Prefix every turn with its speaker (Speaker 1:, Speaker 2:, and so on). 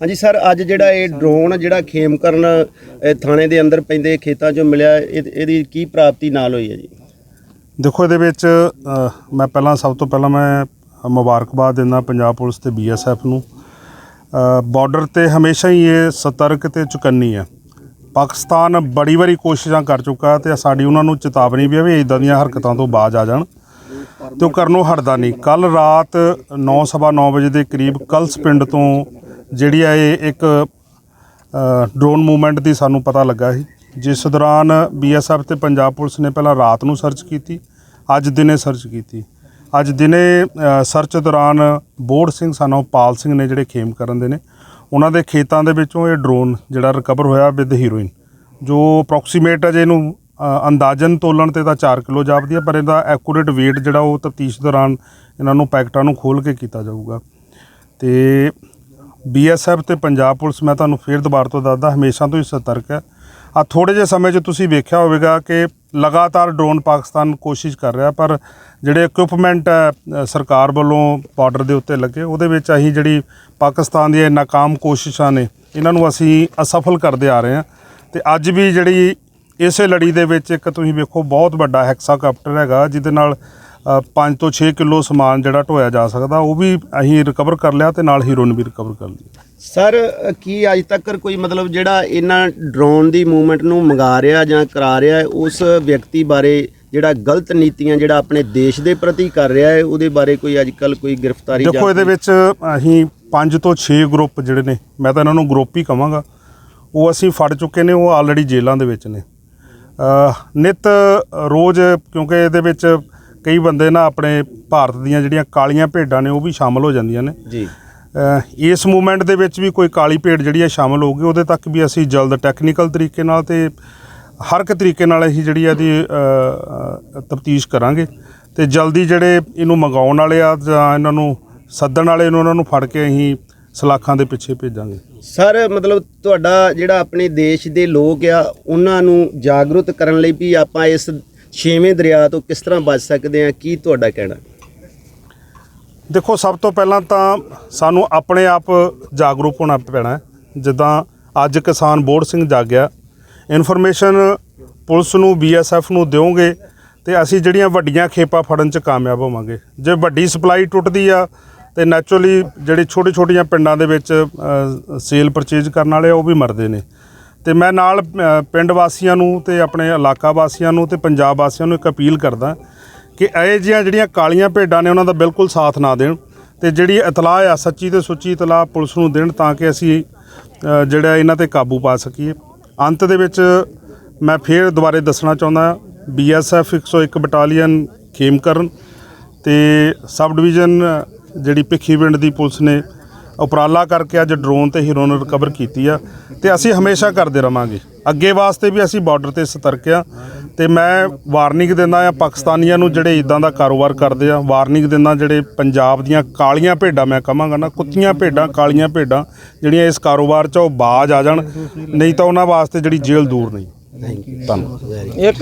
Speaker 1: ਹਾਂਜੀ ਸਰ ਅੱਜ ਜਿਹੜਾ ਇਹ ਡਰੋਨ ਜਿਹੜਾ ਖੇਮਕਰਨ ਅ, ਥਾਣੇ ਦੇ ਅੰਦਰ ਪੈਂਦੇ ਖੇਤਾਂ 'ਚੋਂ ਮਿਲਿਆ ਇਹ- ਇਹਦੀ ਕੀ ਪ੍ਰਾਪਤੀ ਨਾਲ ਹੋਈ ਹੈ ਜੀ?
Speaker 2: ਦੇਖੋ ਇਹਦੇ ਵਿੱਚ ਅ, ਮੈਂ ਪਹਿਲਾਂ ਸਭ ਤੋਂ ਪਹਿਲਾਂ ਮੈਂ ਮੁਬਾਰਕਬਾਦ ਦਿੰਦਾ ਪੰਜਾਬ ਪੁਲਿਸ ਤੇ ਬੀਐਸਐਫ ਨੂੰ। ਬਾਰਡਰ ਤੇ ਹਮੇਸ਼ਾ ਹੀ ਇਹ ਸਤਰਕ ਤੇ ਚੁਕੰਨੀ ਹੈ। ਪਾਕਿਸਤਾਨ ਬੜੀ ਵਾਰੀ ਕੋਸ਼ਿਸ਼ਾਂ ਕਰ ਚੁੱਕਾ ਤੇ ਸਾਡੀ ਉਹਨਾਂ ਨੂੰ ਚੇਤਾਵਨੀ ਵੀ ਹੈ ਵੀ ਇਦਾਂ ਦੀਆਂ ਹਰਕਤਾਂ ਤੋਂ ਬਾਜ਼ ਆ ਜਾਣ ਤੇ ਉਹ ਕਰਨੋਂ ਹਟਦਾ ਨਹੀਂ। ਕੱਲ ਰਾਤ 9:30 ਵਜੇ ਦੇ ਕਰੀਬ ਕਲਸ ਪਿੰਡ ਤੋਂ ਜਿਹੜੀ ਆ ਇਹ ਇੱਕ ਡਰੋਨ ਮੂਵਮੈਂਟ ਦੀ ਸਾਨੂੰ ਪਤਾ ਲੱਗਾ ਸੀ। ਜਿਸ ਦੌਰਾਨ ਬੀਐਸਐਫ ਤੇ ਪੰਜਾਬ ਪੁਲਿਸ ਨੇ ਪਹਿਲਾਂ ਰਾਤ ਨੂੰ ਸਰਚ ਕੀਤੀ, ਅੱਜ ਦਿਨੇ ਸਰਚ ਕੀਤੀ। ਅੱਜ ਦਿਨੇ ਸਰਚ ਦੌਰਾਨ ਬੋੜ ਸਿੰਘ, ਸਾਨੂੰ ਪਾਲ ਸਿੰਘ ਨੇ ਜਿਹੜੇ ਖੇਮ ਕਰਨ ਦੇ ਨੇ, ਉਹਨਾਂ ਦੇ ਖੇਤਾਂ ਦੇ ਵਿੱਚੋਂ ਇਹ ਡਰੋਨ ਜਿਹੜਾ ਰਿਕਵਰ ਹੋਇਆ ਵਿਦ ਹੀਰੋਇਨ ਜੋ ਅਪਰੋਕਸੀਮੇਟ ਹੈ ਜੇ ਇਹਨੂੰ ਅੰਦਾਜ਼ਨ ਤੋਲਣ ਤੇ ਤਾਂ 4 ਕਿਲੋ ਜਾਪਦੀ ਹੈ ਪਰ ਇਹਦਾ ਐਕੂਰੇਟ weight ਜਿਹੜਾ ਉਹ ਤਫਤੀਸ਼ ਦੌਰਾਨ ਇਹਨਾਂ ਨੂੰ ਪੈਕਟਾਂ ਨੂੰ ਖੋਲ ਕੇ ਕੀਤਾ ਜਾਊਗਾ। ਤੇ ਬੀਐਸਐਫ ਤੇ ਪੰਜਾਬ ਪੁਲਿਸ, ਮੈਂ ਤੁਹਾਨੂੰ ਫੇਰ ਦੁਬਾਰਾ ਤੋਂ ਦੱਸਦਾ, ਹਮੇਸ਼ਾ ਤੋਂ ਹੀ ਸਤਰਕ ਹੈ। ਆ ਥੋੜੇ ਜਿਹੇ ਸਮੇਂ 'ਚ ਤੁਸੀਂ ਵੇਖਿਆ ਹੋਵੇਗਾ ਕਿ ਲਗਾਤਾਰ ਡਰੋਨ ਪਾਕਿਸਤਾਨ ਕੋਸ਼ਿਸ਼ ਕਰ ਰਿਹਾ, ਪਰ ਜਿਹੜੇ ਇਕਵਿਪਮੈਂਟ ਹੈ ਸਰਕਾਰ ਵੱਲੋਂ ਬਾਰਡਰ ਦੇ ਉੱਤੇ ਲੱਗੇ, ਉਹਦੇ ਵਿੱਚ ਅਸੀਂ ਜਿਹੜੀ ਪਾਕਿਸਤਾਨ ਦੀਆਂ ਨਾਕਾਮ ਕੋਸ਼ਿਸ਼ਾਂ ਨੇ, ਇਹਨਾਂ ਨੂੰ ਅਸੀਂ ਅਸਫਲ ਕਰਦੇ ਆ ਰਹੇ ਹਾਂ। ਤੇ ਅੱਜ ਵੀ ਜਿਹੜੀ ਇਸੇ ਲੜੀ ਦੇ ਵਿੱਚ ਇੱਕ ਤੁਸੀਂ ਵੇਖੋ, ਬਹੁਤ ਵੱਡਾ ਹੈਕਸਾਕਾਪਟਰ ਹੈਗਾ, ਜਿਹਦੇ ਨਾਲ 5 ਤੋਂ 6 ਕਿਲੋ ਸਮਾਨ ਜਿਹੜਾ ਢੋਇਆ ਜਾ ਸਕਦਾ ਉਹ ਵੀ ਅਸੀਂ ਰਿਕਵਰ ਕਰ ਲਿਆ ਤੇ ਨਾਲ ਹੀਰੋਇਨ ਵੀ ਰਿਕਵਰ ਕਰ ਲਈ।
Speaker 1: ਸਰ ਕੀ ਅੱਜ ਤੱਕ ਕੋਈ ਮਤਲਬ ਜਿਹੜਾ ਇਹਨਾਂ ਡਰੋਨ ਦੀ ਮੂਵਮੈਂਟ ਨੂੰ ਮੰਗਾ ਰਿਹਾ ਜਾਂ ਕਰਾ ਰਿਹਾ ਹੈ ਉਸ ਵਿਅਕਤੀ ਬਾਰੇ ਜਿਹੜਾ ਗਲਤ ਨੀਤੀਆਂ ਜਿਹੜਾ ਆਪਣੇ ਦੇਸ਼ ਦੇ ਪ੍ਰਤੀ ਕਰ ਰਿਹਾ ਹੈ ਉਹਦੇ ਬਾਰੇ ਕੋਈ ਅੱਜ ਕੱਲ ਕੋਈ ਗ੍ਰਿਫਤਾਰੀ
Speaker 2: ਦੇਖੋ ਇਹਦੇ ਵਿੱਚ ਅਸੀਂ 5 ਤੋਂ 6 ਗਰੁੱਪ ਜਿਹੜੇ ਨੇ ਮੈਂ ਤਾਂ ਇਹਨਾਂ ਨੂੰ ਗਰੁੱਪ ਹੀ ਕਵਾਂਗਾ। ਉਹ ਅਸੀਂ ਫੜ ਚੁੱਕੇ ਨੇ ਉਹ ਆਲਰੇਡੀ ਜੇਲ੍ਹਾਂ ਦੇ ਵਿੱਚ ਨੇ। ਨਿਤ ਰੋਜ਼ ਕਿਉਂਕਿ ਇਹਦੇ ਵਿੱਚ ਕਈ ਬੰਦੇ ਨਾ ਆਪਣੇ ਭਾਰਤ ਦੀਆਂ ਜਿਹੜੀਆਂ ਕਾਲੀਆਂ ਭੇਡਾਂ ਨੇ ਉਹ ਵੀ ਸ਼ਾਮਲ ਹੋ ਜਾਂਦੀਆਂ ਨੇ।
Speaker 1: ਜੀ।
Speaker 2: ਇਸ ਮੂਵਮੈਂਟ ਦੇ ਵਿੱਚ ਵੀ ਕੋਈ ਕਾਲੀ ਭੇਡ ਜਿਹੜੀ ਹੈ ਸ਼ਾਮਲ ਹੋਊਗੀ ਉਹਦੇ ਤੱਕ ਵੀ ਅਸੀਂ ਜਲਦ ਟੈਕਨੀਕਲ ਤਰੀਕੇ ਨਾਲ ਤੇ ਹਰ ਇੱਕ ਤਰੀਕੇ ਨਾਲ ਅਸੀਂ ਜਿਹੜੀ ਇਹਦੀ ਤਫਤੀਸ਼ ਕਰਾਂਗੇ। ਤੇ ਜਲਦੀ ਜਿਹੜੇ ਇਹਨੂੰ ਮੰਗਾਉਣ ਵਾਲੇ ਆ ਜਾਂ ਇਹਨਾਂ ਨੂੰ ਸੱਦਣ ਵਾਲੇ ਨੂੰ ਉਹਨਾਂ ਨੂੰ ਫੜ ਕੇ ਅਸੀਂ ਸਲਾਖਾਂ ਦੇ ਪਿੱਛੇ ਭੇਜਾਂਗੇ।
Speaker 1: ਸਰ ਮਤਲਬ ਤੁਹਾਡਾ ਜਿਹੜਾ ਆਪਣੇ ਦੇਸ਼ ਦੇ ਲੋਕ ਆ ਉਹਨਾਂ ਨੂੰ ਜਾਗਰੂਕ ਕਰਨ ਲਈ ਵੀ ਆਪਾਂ ਇਸ ਛੇਵੇਂ ਦਰਿਆ ਤੋਂ ਕਿਸ ਤਰ੍ਹਾਂ ਬਚ ਸਕਦੇ ਆ? ਕੀ ਤੁਹਾਡਾ ਕਹਿਣਾ?
Speaker 2: ਦੇਖੋ, ਸਭ ਤੋਂ ਪਹਿਲਾਂ ਤਾਂ ਸਾਨੂੰ ਆਪਣੇ ਆਪ ਜਾਗਰੂਕ ਹੋਣਾ ਪੈਣਾ ਜਿੱਦਾਂ ਅੱਜ ਕਿਸਾਨ ਬੋੜ ਸਿੰਘ ਜਾਗਿਆ, ਇਨਫੋਰਮੇਸ਼ਨ ਪੁਲਿਸ ਨੂੰ ਬੀਐਸਐਫ ਨੂੰ ਦਿਓਗੇ ਤੇ ਅਸੀਂ ਜਿਹੜੀਆਂ ਵੱਡੀਆਂ ਖੇਪਾਂ ਫੜਨ ਚ ਕਾਮਯਾਬ ਹੋਵਾਂਗੇ। ਜੇ ਵੱਡੀ ਸਪਲਾਈ ਟੁੱਟਦੀ ਆ, ਤੇ ਨੈਚੁਰਲੀ ਜਿਹੜੇ ਛੋਟੇ ਛੋਟੀਆਂ ਪਿੰਡਾਂ ਦੇ ਵਿੱਚ ਸੇਲ ਪਰਚੇਜ ਕਰਨ ਵਾਲੇ ਆ, ਉਹ ਵੀ ਮਰਦੇ ਨੇ। ਤੇ ਮੈਂ ਨਾਲ ਪਿੰਡ ਵਾਸੀਆਂ ਨੂੰ ਤੇ ਆਪਣੇ ਇਲਾਕਾ ਵਾਸੀਆਂ ਨੂੰ ਤੇ ਪੰਜਾਬ ਵਾਸੀਆਂ ਨੂੰ ਇੱਕ ਅਪੀਲ ਕਰਦਾ ਕਿ ਇਹ ਜਿਹੀਆਂ ਜਿਹੜੀਆਂ ਕਾਲੀਆਂ ਭੇਡਾਂ ਨੇ ਉਹਨਾਂ ਦਾ ਬਿਲਕੁਲ ਸਾਥ ਨਾ ਦੇਣ ਤੇ ਜਿਹੜੀ ਇਤਲਾਹ ਆ, ਸੱਚੀ ਤੇ ਸੁੱਚੀ ਇਤਲਾਹ ਪੁਲਿਸ ਨੂੰ ਦੇਣ ਤਾਂ ਕਿ ਅਸੀਂ ਜਿਹੜਾ ਇਹਨਾਂ ਤੇ ਕਾਬੂ ਪਾ ਸਕੀਏ। ਅੰਤ ਦੇ ਵਿੱਚ ਮੈਂ ਫੇਰ ਦੁਬਾਰੇ ਦੱਸਣਾ ਚਾਹੁੰਦਾ ਬੀਐਸਐਫ 101 ਬਟਾਲੀਅਨ ਖੇਮਕਰਨ ਤੇ ਸਬ ਡਿਵੀਜ਼ਨ, ਜਿਹੜੀ ਭਿੱਖੀ ਪਿੰਡ ਦੀ ਪੁਲਿਸ ਨੇ ਉਪਰਾਲਾ ਕਰਕੇ ਅੱਜ ਡਰੋਨ ਤੇ ਹੀਰੋਨ ਰਿਕਵਰ ਕੀਤੀ ਆ ਤੇ ਅਸੀਂ ਹਮੇਸ਼ਾ ਕਰਦੇ ਰਵਾਂਗੇ। ਅੱਗੇ ਵਾਸਤੇ ਵੀ ਅਸੀਂ ਬਾਰਡਰ ਤੇ ਸਤਰਕ ਆ ਤੇ ਮੈਂ ਵਾਰਨਿੰਗ ਦਿੰਦਾ ਆ ਪਾਕਿਸਤਾਨੀਆਂ ਨੂੰ ਜਿਹੜੇ ਇਦਾਂ ਦਾ ਕਾਰੋਬਾਰ ਕਰਦੇ ਆ ਵਾਰਨਿੰਗ ਦਿੰਦਾ ਜਿਹੜੇ ਪੰਜਾਬ ਦੀਆਂ ਕਾਲੀਆਂ ਭੇਡਾਂ ਮੈਂ ਕਹਾਂਗਾ ਨਾ ਕੁੱਤੀਆਂ ਭੇਡਾਂ ਕਾਲੀਆਂ ਭੇਡਾਂ ਜਿਹੜੀਆਂ ਇਸ ਕਾਰੋਬਾਰ 'ਚ ਉਹ ਬਾਜ ਆ ਜਾਣ ਨਹੀਂ ਤਾਂ ਉਹਨਾਂ ਵਾਸਤੇ ਜਿਹੜੀ ਜੇਲ੍ਹ ਦੂਰ ਨਹੀਂ।
Speaker 1: ਥੈਂਕ ਯੂ ਧੰਨਵਾਦ।
Speaker 3: ਇੱਕ